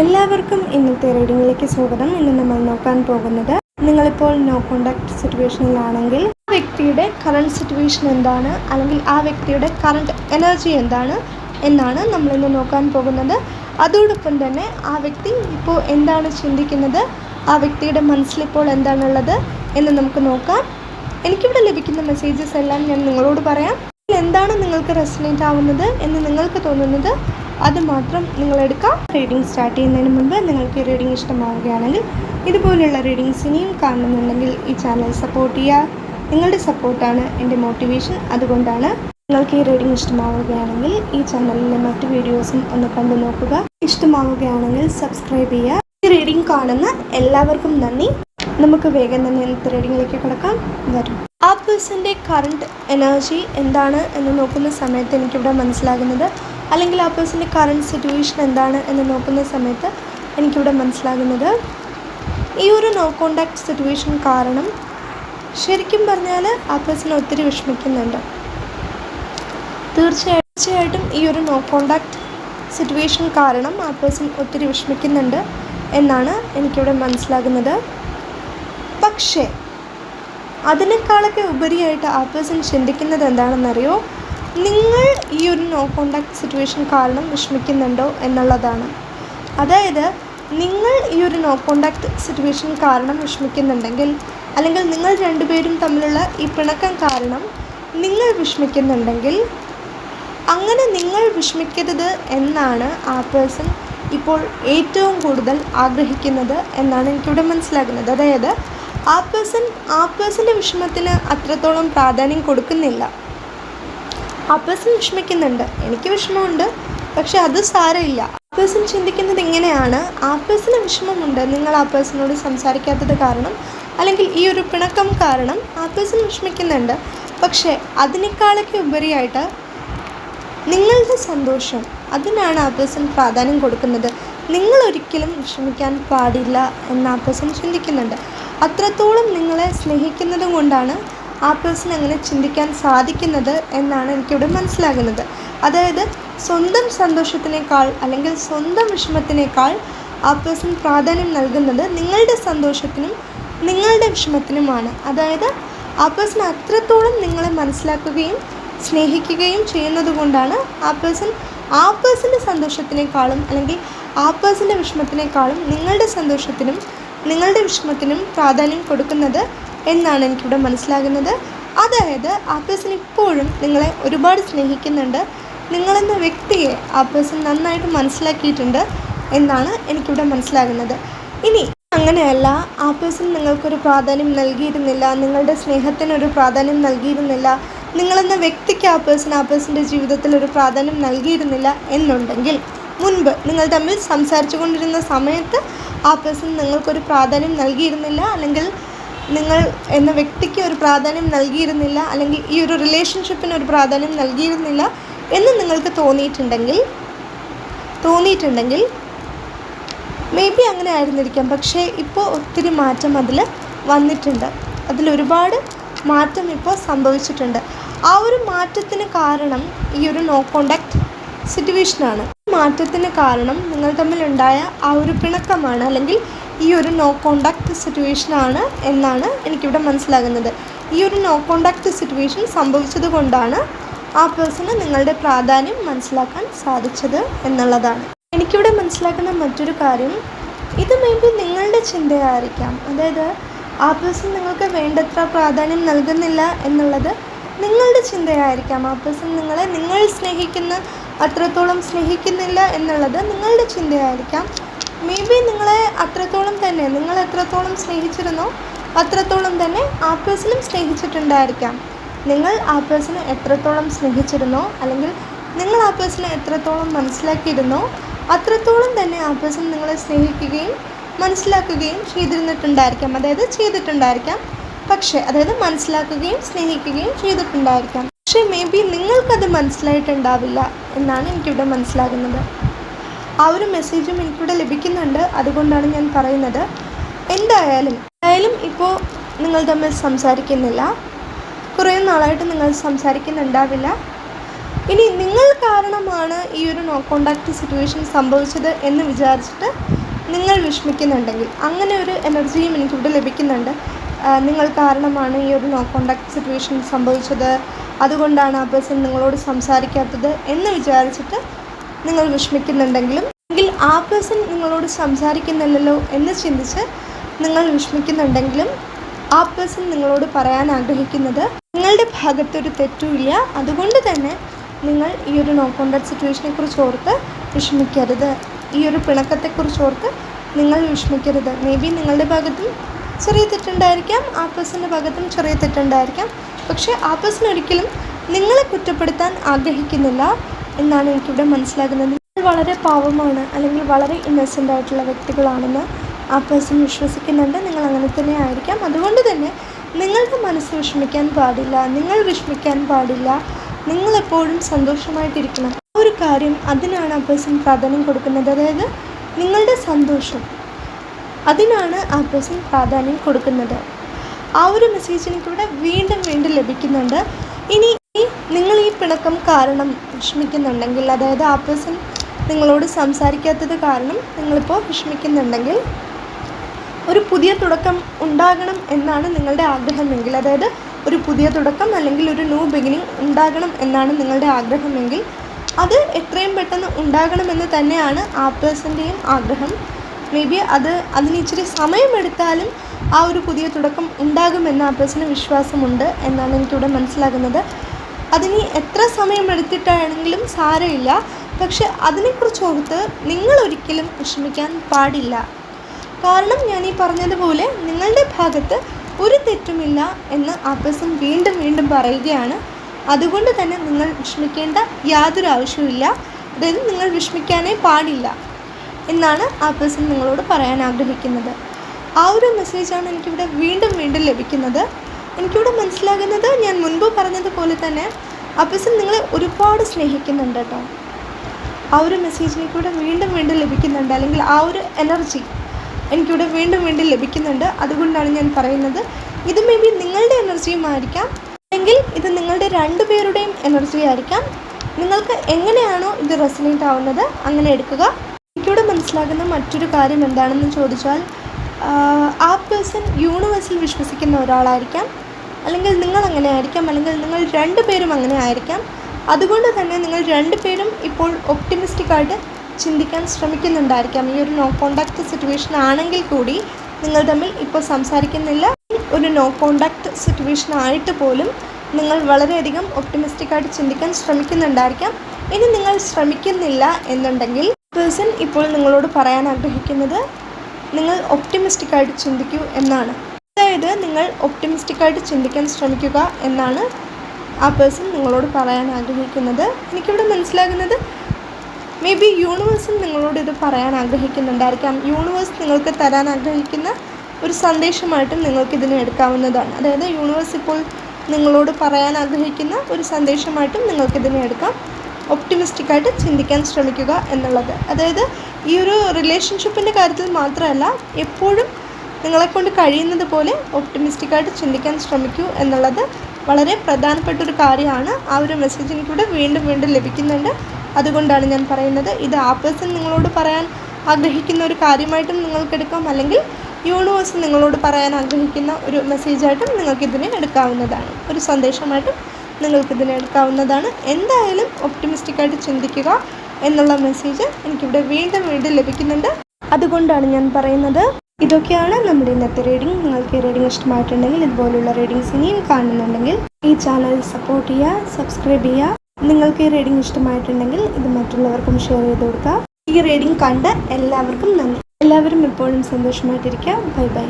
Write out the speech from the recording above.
എല്ലാവർക്കും ഇന്നത്തെ റീഡിങ്ങിലേക്ക് സ്വാഗതം. ഇന്ന് നമ്മൾ നോക്കാൻ പോകുന്നത് നിങ്ങളിപ്പോൾ നോ കോണ്ടാക്ട് സിറ്റുവേഷനിലാണെങ്കിൽ ആ വ്യക്തിയുടെ കറണ്ട് സിറ്റുവേഷൻ എന്താണ്? അല്ലെങ്കിൽ ആ വ്യക്തിയുടെ കറണ്ട് എനർജി എന്താണ്? എന്നാണ് നമ്മൾ ഇന്ന് നോക്കാൻ പോകുന്നത്. അതോടൊപ്പം തന്നെ ആ വ്യക്തി ഇപ്പോൾ എന്താണ് ചിന്തിക്കുന്നത്? ആ വ്യക്തിയുടെ മനസ്സിലിപ്പോൾ എന്താണുള്ളത് എന്ന് നമുക്ക് നോക്കാം. എനിക്കിവിടെ ലഭിക്കുന്ന മെസ്സേജസ് എല്ലാം ഞാൻ നിങ്ങളോട് പറയാം. എന്താണ് നിങ്ങൾക്ക് റെസിനേറ്റ് ആവുന്നത് എന്ന് നിങ്ങൾക്ക് തോന്നുന്നത്? അത് മാത്രം നിങ്ങൾ എടുക്കാം റീഡിംഗ് സ്റ്റാർട്ട് ചെയ്യുന്നതിന് മുൻപ് നിങ്ങൾക്ക് ഈ റീഡിംഗ് ഇഷ്ടമാവുകയാണെങ്കിൽ ഇതുപോലെയുള്ള റീഡിങ്സ് ഇനിയും കാണുന്നുണ്ടെങ്കിൽ ഈ ചാനൽ സപ്പോർട്ട് ചെയ്യുക. നിങ്ങളുടെ സപ്പോർട്ടാണ് എന്റെ മോട്ടിവേഷൻ അതുകൊണ്ടാണ് നിങ്ങൾക്ക് ഈ റീഡിംഗ് ഇഷ്ടമാവുകയാണെങ്കിൽ ഈ ചാനലിലെ മറ്റു വീഡിയോസും ഒന്ന് കണ്ടു നോക്കുക. ഇഷ്ടമാവുകയാണെങ്കിൽ സബ്സ്ക്രൈബ് ചെയ്യുക. ഈ റീഡിംഗ് കാണുന്ന എല്ലാവർക്കും നന്ദി. നമുക്ക് വേഗം തന്നെ ഇന്നത്തെ റീഡിങ്ങിലേക്ക് കിടക്കാം. വരും. ആ പേഴ്സന്റെ കറണ്ട് എനർജി എന്താണ് എന്ന് നോക്കുന്ന സമയത്ത് എനിക്കിവിടെ മനസ്സിലാകുന്നത് അല്ലെങ്കിൽ ആ പേഴ്സന്റെ കറണ്ട് സിറ്റുവേഷൻ എന്താണ് എന്ന് നോക്കുന്ന സമയത്ത് എനിക്കിവിടെ മനസ്സിലാകുന്നത്. ഈ ഒരു നോ കോണ്ടാക്ട് സിറ്റുവേഷൻ കാരണം ശരിക്കും പറഞ്ഞാൽ ആ പേഴ്സൺ ഒത്തിരി വിഷമിക്കുന്നുണ്ട്. തീർച്ചയായും തീർച്ചയായിട്ടും ഈ ഒരു നോ കോണ്ടാക്ട് സിറ്റുവേഷൻ കാരണം ആ പേഴ്സൺ ഒത്തിരി വിഷമിക്കുന്നുണ്ട് എന്നാണ് എനിക്കിവിടെ മനസ്സിലാകുന്നത്. പക്ഷേ അതിനേക്കാളൊക്കെ ഉപരിയായിട്ട് ആ പേഴ്സൺ ചിന്തിക്കുന്നത് എന്താണെന്നറിയോ? നിങ്ങൾ ഈ ഒരു നോ കോണ്ടാക്ട് സിറ്റുവേഷൻ കാരണം വിഷമിക്കുന്നുണ്ടോ എന്നുള്ളതാണ്. അതായത് നിങ്ങൾ ഈ ഒരു നോ കോണ്ടാക്ട് സിറ്റുവേഷൻ കാരണം വിഷമിക്കുന്നുണ്ടെങ്കിൽ അല്ലെങ്കിൽ നിങ്ങൾ രണ്ടുപേരും തമ്മിലുള്ള ഈ പിണക്കം കാരണം നിങ്ങൾ വിഷമിക്കുന്നുണ്ടെങ്കിൽ അങ്ങനെ നിങ്ങൾ വിഷമിക്കരുത് എന്നാണ് ആ പേഴ്സൺ ഇപ്പോൾ ഏറ്റവും കൂടുതൽ ആഗ്രഹിക്കുന്നത് എന്നാണ് എനിക്കിവിടെ മനസ്സിലാകുന്നത്. അതായത് ആ പേഴ്സൺ ആ പേഴ്സന്റെ വിഷമത്തിന് അത്രത്തോളം പ്രാധാന്യം കൊടുക്കുന്നില്ല. ആ പേഴ്സൺ വിഷമിക്കുന്നുണ്ട്. എനിക്ക് വിഷമമുണ്ട് പക്ഷെ അത് സാരമില്ല. പേഴ്സൺ ചിന്തിക്കുന്നത് ഇങ്ങനെയാണ്. ആ പേഴ്സണ് വിഷമമുണ്ട്. നിങ്ങൾ ആ പേഴ്സണോട് സംസാരിക്കാത്തത് കാരണം അല്ലെങ്കിൽ ഈ ഒരു പിണക്കം കാരണം ആ പേഴ്സൺ വിഷമിക്കുന്നുണ്ട്. പക്ഷേ അതിനേക്കാളൊക്കെ ഉപരിയായിട്ട് നിങ്ങളുടെ സന്തോഷം അതിനാണ് ആ പേഴ്സൺ പ്രാധാന്യം കൊടുക്കുന്നത്. നിങ്ങൾ ഒരിക്കലും വിഷമിക്കാൻ പാടില്ല എന്ന് ആ പേഴ്സൺ ചിന്തിക്കുന്നുണ്ട്. അത്രത്തോളം നിങ്ങളെ സ്നേഹിക്കുന്നത് കൊണ്ടാണ് ആ പേഴ്സൺ അങ്ങനെ ചിന്തിക്കാൻ സാധിക്കുന്നത് എന്നാണ് എനിക്കിവിടെ മനസ്സിലാകുന്നത്. അതായത് സ്വന്തം സന്തോഷത്തിനേക്കാൾ അല്ലെങ്കിൽ സ്വന്തം വിഷമത്തിനേക്കാൾ ആ പേഴ്സൺ പ്രാധാന്യം നൽകുന്നത് നിങ്ങളുടെ സന്തോഷത്തിനും നിങ്ങളുടെ വിഷമത്തിനുമാണ്. അതായത് ആ പേഴ്സൺ അത്രത്തോളം നിങ്ങളെ മനസ്സിലാക്കുകയും സ്നേഹിക്കുകയും ചെയ്യുന്നത് കൊണ്ടാണ് ആ പേഴ്സൺ ആ പേഴ്സന്റെ സന്തോഷത്തിനേക്കാളും അല്ലെങ്കിൽ ആ പേഴ്സന്റെ വിഷമത്തിനേക്കാളും നിങ്ങളുടെ സന്തോഷത്തിനും നിങ്ങളുടെ വിഷമത്തിനും പ്രാധാന്യം കൊടുക്കുന്നത് എന്നാണ് എനിക്കിവിടെ മനസ്സിലാകുന്നത്. അതായത് ആ പേഴ്സൺ ഇപ്പോഴും നിങ്ങളെ ഒരുപാട് സ്നേഹിക്കുന്നുണ്ട്. നിങ്ങളെന്ന വ്യക്തിയെ ആ പേഴ്സൺ നന്നായിട്ട് മനസ്സിലാക്കിയിട്ടുണ്ട് എന്നാണ് എനിക്കിവിടെ മനസ്സിലാകുന്നത്. ഇനി അങ്ങനെയല്ല ആ പേഴ്സൺ നിങ്ങൾക്കൊരു പ്രാധാന്യം നൽകിയിരുന്നില്ല നിങ്ങളുടെ സ്നേഹത്തിനൊരു പ്രാധാന്യം നൽകിയിരുന്നില്ല നിങ്ങളെന്ന വ്യക്തിക്ക് ആ പേഴ്സൺ ആ പേഴ്സന്റെ ജീവിതത്തിൽ ഒരു പ്രാധാന്യം നൽകിയിരുന്നില്ല എന്നുണ്ടെങ്കിൽ മുൻപ് നിങ്ങൾ തമ്മിൽ സംസാരിച്ചു കൊണ്ടിരുന്ന സമയത്ത് ആ പേഴ്സൺ നിങ്ങൾക്കൊരു പ്രാധാന്യം നൽകിയിരുന്നില്ല അല്ലെങ്കിൽ നിങ്ങൾ എന്ന വ്യക്തിക്ക് ഒരു പ്രാധാന്യം നൽകിയിരുന്നില്ല അല്ലെങ്കിൽ ഈ ഒരു റിലേഷൻഷിപ്പിന് ഒരു പ്രാധാന്യം നൽകിയിരുന്നില്ല എന്ന് നിങ്ങൾക്ക് തോന്നിയിട്ടുണ്ടെങ്കിൽ തോന്നിയിട്ടുണ്ടെങ്കിൽ മേ ബി അങ്ങനെ ആയിരുന്നിരിക്കാം. പക്ഷേ ഇപ്പോൾ ഒത്തിരി മാറ്റം അതിൽ വന്നിട്ടുണ്ട്. അതിലൊരുപാട് മാറ്റം ഇപ്പോൾ സംഭവിച്ചിട്ടുണ്ട്. ആ ഒരു മാറ്റത്തിന് കാരണം ഈ ഒരു നോ കോണ്ടാക്ട് സിറ്റുവേഷനാണ് മാറ്റത്തിന് കാരണം നിങ്ങൾ തമ്മിലുണ്ടായ ആ ഒരു പിണക്കമാണ് അല്ലെങ്കിൽ ഈ ഒരു നോ കോണ്ടാക്ട് സിറ്റുവേഷനാണ് എന്നാണ് എനിക്കിവിടെ മനസ്സിലാകുന്നത്. ഈ ഒരു നോ കോണ്ടാക്ട് സിറ്റുവേഷൻ സംഭവിച്ചത് കൊണ്ടാണ് ആ പേഴ്സണ് നിങ്ങളുടെ പ്രാധാന്യം മനസ്സിലാക്കാൻ സാധിച്ചത് എന്നുള്ളതാണ്. എനിക്കിവിടെ മനസ്സിലാക്കുന്ന മറ്റൊരു കാര്യം ഇത് മേ ബി നിങ്ങളുടെ ചിന്തയായിരിക്കാം. അതായത് ആ പേഴ്സൺ നിങ്ങൾക്ക് വേണ്ടത്ര പ്രാധാന്യം നൽകുന്നില്ല എന്നുള്ളത് നിങ്ങളുടെ ചിന്തയായിരിക്കാം. ആ പേഴ്സൺ നിങ്ങളെ നിങ്ങൾ സ്നേഹിക്കുന്ന അത്രത്തോളം സ്നേഹിക്കുന്നില്ല എന്നുള്ളത് നിങ്ങളുടെ ചിന്തയായിരിക്കാം. മേ ബി നിങ്ങളെ അത്രത്തോളം തന്നെ നിങ്ങൾ എത്രത്തോളം സ്നേഹിച്ചിരുന്നോ അത്രത്തോളം തന്നെ ആ പേഴ്സണും സ്നേഹിച്ചിട്ടുണ്ടായിരിക്കാം. നിങ്ങൾ ആ പേഴ്സണെ എത്രത്തോളം സ്നേഹിച്ചിരുന്നോ അല്ലെങ്കിൽ നിങ്ങൾ ആ പേഴ്സണെ എത്രത്തോളം മനസ്സിലാക്കിയിരുന്നോ അത്രത്തോളം തന്നെ ആ പേഴ്സൺ നിങ്ങളെ സ്നേഹിക്കുകയും മനസ്സിലാക്കുകയും ചെയ്തിരുന്നിട്ടുണ്ടായിരിക്കാം. അതായത് ചെയ്തിട്ടുണ്ടായിരിക്കാം. പക്ഷേ അതായത് മനസ്സിലാക്കുകയും സ്നേഹിക്കുകയും ചെയ്തിട്ടുണ്ടായിരിക്കാം. പക്ഷേ മേ ബി നിങ്ങൾക്കത് മനസ്സിലായിട്ടുണ്ടാവില്ല എന്നാണ് എനിക്കിവിടെ മനസ്സിലാകുന്നത്. ആ ഒരു മെസ്സേജും എനിക്കിവിടെ ലഭിക്കുന്നുണ്ട്. അതുകൊണ്ടാണ് ഞാൻ പറയുന്നത്. എന്തായാലും എന്തായാലും ഇപ്പോൾ നിങ്ങൾ തമ്മിൽ സംസാരിക്കുന്നില്ല. കുറേ നാളായിട്ട് നിങ്ങൾ സംസാരിക്കുന്നുണ്ടാവില്ല. ഇനി നിങ്ങൾ കാരണമാണ് ഈ ഒരു നോ കോണ്ടാക്ട് സിറ്റുവേഷൻ സംഭവിച്ചത് എന്ന് വിചാരിച്ചിട്ട് നിങ്ങൾ വിഷമിക്കുന്നുണ്ടെങ്കിൽ അങ്ങനെ ഒരു എനർജിയും എനിക്കിവിടെ ലഭിക്കുന്നുണ്ട്. നിങ്ങൾ കാരണമാണ് ഈ ഒരു നോ കോണ്ടാക്ട് സിറ്റുവേഷൻ സംഭവിച്ചത്. അതുകൊണ്ടാണ് ആ പേഴ്സൺ നിങ്ങളോട് സംസാരിക്കാത്തത് എന്ന് വിചാരിച്ചിട്ട് നിങ്ങൾ വിഷമിക്കുന്നുണ്ടെങ്കിലും. എങ്കിൽ ആ പേഴ്സൺ നിങ്ങളോട് സംസാരിക്കുന്നില്ലല്ലോ എന്ന് ചിന്തിച്ച് നിങ്ങൾ വിഷമിക്കുന്നുണ്ടെങ്കിലും ആ പേഴ്സൺ നിങ്ങളോട് പറയാൻ ആഗ്രഹിക്കുന്നത് നിങ്ങളുടെ ഭാഗത്തൊരു തെറ്റുമില്ല. അതുകൊണ്ട് തന്നെ നിങ്ങൾ ഈ ഒരു നോ കോണ്ടാക്ട് സിറ്റുവേഷനെ കുറിച്ച് ഓർത്ത് വിഷമിക്കരുത്. ഈ ഒരു പിണക്കത്തെക്കുറിച്ച് ഓർത്ത് നിങ്ങൾ വിഷമിക്കരുത്. മേ ബി നിങ്ങളുടെ ഭാഗത്തും ചെറിയ തെറ്റുണ്ടായിരിക്കാം ആ പേഴ്സന്റെ ഭാഗത്തും ചെറിയ തെറ്റുണ്ടായിരിക്കാം. പക്ഷേ ആ പേഴ്സൺ ഒരിക്കലും നിങ്ങളെ കുറ്റപ്പെടുത്താൻ ആഗ്രഹിക്കുന്നില്ല എന്നാണ് എനിക്കിവിടെ മനസ്സിലാകുന്നത്. വളരെ പാവമാണ് അല്ലെങ്കിൽ വളരെ ഇന്നസെന്റ് ആയിട്ടുള്ള വ്യക്തികളാണെന്ന് ആ പേഴ്സൺ വിശ്വസിക്കുന്നുണ്ട്. നിങ്ങൾ അങ്ങനെ തന്നെ ആയിരിക്കാം. അതുകൊണ്ട് തന്നെ നിങ്ങളുടെ മനസ്സ് വിഷമിക്കാൻ പാടില്ല. നിങ്ങൾ വിഷമിക്കാൻ പാടില്ല. നിങ്ങളെപ്പോഴും സന്തോഷമായിട്ടിരിക്കണം. ആ ഒരു കാര്യം അതിനാണ് ആ പേഴ്സൺ പ്രാധാന്യം കൊടുക്കുന്നത്. അതായത് നിങ്ങളുടെ സന്തോഷം. അതിനാണ് ആ പേഴ്സൺ പ്രാധാന്യം കൊടുക്കുന്നത്. ആ ഒരു മെസ്സേജ് എനിക്കിവിടെ വീണ്ടും വീണ്ടും ലഭിക്കുന്നുണ്ട്. ഇനി നിങ്ങൾ ഈ പിണക്കം കാരണം വിഷമിക്കുന്നുണ്ടെങ്കിൽ അതായത് ആ പേഴ്സൺ നിങ്ങളോട് സംസാരിക്കാത്തത് കാരണം നിങ്ങളിപ്പോൾ വിഷമിക്കുന്നുണ്ടെങ്കിൽ ഒരു പുതിയ തുടക്കം ഉണ്ടാകണം എന്നാണ് നിങ്ങളുടെ ആഗ്രഹമെങ്കിൽ അതായത് ഒരു പുതിയ തുടക്കം അല്ലെങ്കിൽ ഒരു ന്യൂ ബിഗിനിങ് ഉണ്ടാകണം എന്നാണ് നിങ്ങളുടെ ആഗ്രഹമെങ്കിൽ അത് എത്രയും പെട്ടെന്ന് ഉണ്ടാകണമെന്ന് തന്നെയാണ് ആ പേഴ്സന്റെയും ആഗ്രഹം. മേ ബി അത് അതിന് ഇച്ചിരി സമയമെടുത്താലും ആ ഒരു പുതിയ തുടക്കം ഉണ്ടാകുമെന്ന് ആ പേഴ്സണ് വിശ്വാസമുണ്ട് എന്നാണ് എനിക്കിവിടെ മനസ്സിലാകുന്നത്. അതിന് എത്ര സമയമെടുത്തിട്ടാണെങ്കിലും സാരമില്ല. പക്ഷെ അതിനെക്കുറിച്ച് ഓർത്ത് നിങ്ങൾ ഒരിക്കലും വിഷമിക്കാൻ പാടില്ല. കാരണം ഞാൻ ഈ പറഞ്ഞതുപോലെ നിങ്ങളുടെ ഭാഗത്ത് ഒരു തെറ്റുമില്ല എന്ന് ആ പേഴ്സൺ വീണ്ടും വീണ്ടും പറയുകയാണ്. അതുകൊണ്ട് തന്നെ നിങ്ങൾ വിഷമിക്കേണ്ട യാതൊരു ആവശ്യവുമില്ല. അതായത് നിങ്ങൾ വിഷമിക്കാനേ പാടില്ല. എന്നാണ് ആ പേഴ്സൺ നിങ്ങളോട് പറയാൻ ആഗ്രഹിക്കുന്നത്. ആ ഒരു മെസ്സേജാണ് എനിക്കിവിടെ വീണ്ടും വീണ്ടും ലഭിക്കുന്നത്. എനിക്കിവിടെ മനസ്സിലാകുന്നത് ഞാൻ മുൻപ് പറഞ്ഞതുപോലെ തന്നെ ആ പേഴ്സൺ നിങ്ങളെ ഒരുപാട് സ്നേഹിക്കുന്നുണ്ട് കേട്ടോ. ആ ഒരു മെസ്സേജ് എനിക്കിവിടെ വീണ്ടും വീണ്ടും ലഭിക്കുന്നുണ്ട്. അല്ലെങ്കിൽ ആ ഒരു എനർജി എനിക്കിവിടെ വീണ്ടും വീണ്ടും ലഭിക്കുന്നുണ്ട്. അതുകൊണ്ടാണ് ഞാൻ പറയുന്നത്. ഇത് മേ ബി നിങ്ങളുടെ എനർജിയുമായിരിക്കാം അല്ലെങ്കിൽ ഇത് നിങ്ങളുടെ രണ്ടുപേരുടെയും എനർജി ആയിരിക്കാം. നിങ്ങൾക്ക് എങ്ങനെയാണോ ഇത് റെസിനേറ്റ് ആവുന്നത് അങ്ങനെ എടുക്കുക. മനസ്സിലാകുന്ന മറ്റൊരു കാര്യം എന്താണെന്ന് ചോദിച്ചാൽ ആ പേഴ്സൺ യൂണിവേഴ്സിൽ വിശ്വസിക്കുന്ന ഒരാളായിരിക്കാം. അല്ലെങ്കിൽ നിങ്ങൾ അങ്ങനെ ആയിരിക്കാം. അല്ലെങ്കിൽ നിങ്ങൾ രണ്ട് പേരും അങ്ങനെ ആയിരിക്കാം. അതുകൊണ്ട് തന്നെ നിങ്ങൾ രണ്ടുപേരും ഇപ്പോൾ ഒപ്റ്റിമിസ്റ്റിക് ആയിട്ട് ചിന്തിക്കാൻ ശ്രമിക്കുന്നുണ്ടായിരിക്കാം. ഈ ഒരു നോ കോണ്ടാക്ട് സിറ്റുവേഷൻ ആണെങ്കിൽ കൂടി നിങ്ങൾ തമ്മിൽ ഇപ്പോൾ സംസാരിക്കുന്നില്ല. ഒരു നോ കോണ്ടാക്ട് സിറ്റുവേഷൻ ആയിട്ട് പോലും നിങ്ങൾ വളരെയധികം ഒപ്റ്റിമിസ്റ്റിക് ആയിട്ട് ചിന്തിക്കാൻ ശ്രമിക്കുന്നുണ്ടായിരിക്കാം. ഇനി നിങ്ങൾ ശ്രമിക്കുന്നില്ല എന്നുണ്ടെങ്കിൽ പേഴ്സൺ ഇപ്പോൾ നിങ്ങളോട് പറയാൻ ആഗ്രഹിക്കുന്നത് നിങ്ങൾ ഒപ്റ്റിമിസ്റ്റിക്കായിട്ട് ചിന്തിക്കൂ എന്നാണ്. അതായത് നിങ്ങൾ ഒപ്റ്റിമിസ്റ്റിക്കായിട്ട് ചിന്തിക്കാൻ ശ്രമിക്കുക എന്നാണ് ആ പേഴ്സൺ നിങ്ങളോട് പറയാൻ ആഗ്രഹിക്കുന്നത്. എനിക്കിവിടെ മനസ്സിലാകുന്നത് മേ ബി യൂണിവേഴ്സും നിങ്ങളോട് ഇത് പറയാൻ ആഗ്രഹിക്കുന്നുണ്ടായിരിക്കാം. യൂണിവേഴ്സ് നിങ്ങൾക്ക് തരാൻ ആഗ്രഹിക്കുന്ന ഒരു സന്ദേശമായിട്ടും നിങ്ങൾക്ക് ഇതിനെ എടുക്കാവുന്നതാണ്. അതായത് യൂണിവേഴ്സ് ഇപ്പോൾ നിങ്ങളോട് പറയാൻ ആഗ്രഹിക്കുന്ന ഒരു സന്ദേശമായിട്ടും നിങ്ങൾക്കിതിനെ എടുക്കാം. ഒപ്റ്റിമിസ്റ്റിക് ആയിട്ട് ചിന്തിക്കാൻ ശ്രമിക്കുക എന്നുള്ളത്. അതായത് ഈ ഒരു റിലേഷൻഷിപ്പിന്റെ കാര്യത്തിൽ മാത്രമല്ല എപ്പോഴും നിങ്ങളെക്കൊണ്ട് കഴിയുന്നത് പോലെ ഒപ്റ്റിമിസ്റ്റിക് ആയിട്ട് ചിന്തിക്കാൻ ശ്രമിക്കൂ എന്നുള്ളത് വളരെ പ്രധാനപ്പെട്ട ഒരു കാര്യമാണ്. ആ ഒരു മെസ്സേജ് എനിക്കിവിടെ വീണ്ടും വീണ്ടും ലഭിക്കുന്നുണ്ട്. അതുകൊണ്ടാണ് ഞാൻ പറയുന്നത് ഇത് ആ പേഴ്സൺ നിങ്ങളോട് പറയാൻ ആഗ്രഹിക്കുന്ന ഒരു കാര്യമായിട്ടും നിങ്ങൾക്കെടുക്കാം അല്ലെങ്കിൽ യൂണിവേഴ്സ് നിങ്ങളോട് പറയാൻ ആഗ്രഹിക്കുന്ന ഒരു മെസ്സേജായിട്ടും നിങ്ങൾക്കിതിനെ എടുക്കാവുന്നതാണ്. ഒരു സന്ദേശമായിട്ടും നിങ്ങൾക്കിതിനെ എടുക്കാവുന്നതാണ്. എന്തായാലും ഒപ്റ്റിമിസ്റ്റിക് ആയിട്ട് ചിന്തിക്കുക എന്നുള്ള മെസ്സേജ് എനിക്കിവിടെ വീണ്ടും വീണ്ടും ലഭിക്കുന്നുണ്ട്. അതുകൊണ്ടാണ് ഞാൻ പറയുന്നത്. ഇതൊക്കെയാണ് നമ്മുടെ ഇന്നത്തെ റീഡിംഗ് നിങ്ങൾക്ക് ഈ റീഡിംഗ് ഇഷ്ടമായിട്ടുണ്ടെങ്കിൽ ഇതുപോലുള്ള റീഡിങ്സ് ഇനിയും കാണുന്നുണ്ടെങ്കിൽ ഈ ചാനൽ സപ്പോർട്ട് ചെയ്യുക സബ്സ്ക്രൈബ് ചെയ്യുക. നിങ്ങൾക്ക് ഈ റീഡിംഗ് ഇഷ്ടമായിട്ടുണ്ടെങ്കിൽ ഇത് മറ്റുള്ളവർക്കും ഷെയർ ചെയ്ത് കൊടുക്കുക. ഈ റീഡിംഗ് കണ്ട എല്ലാവർക്കും നന്ദി. എല്ലാവരും എപ്പോഴും സന്തോഷമായിട്ടിരിക്കുക. Bye bye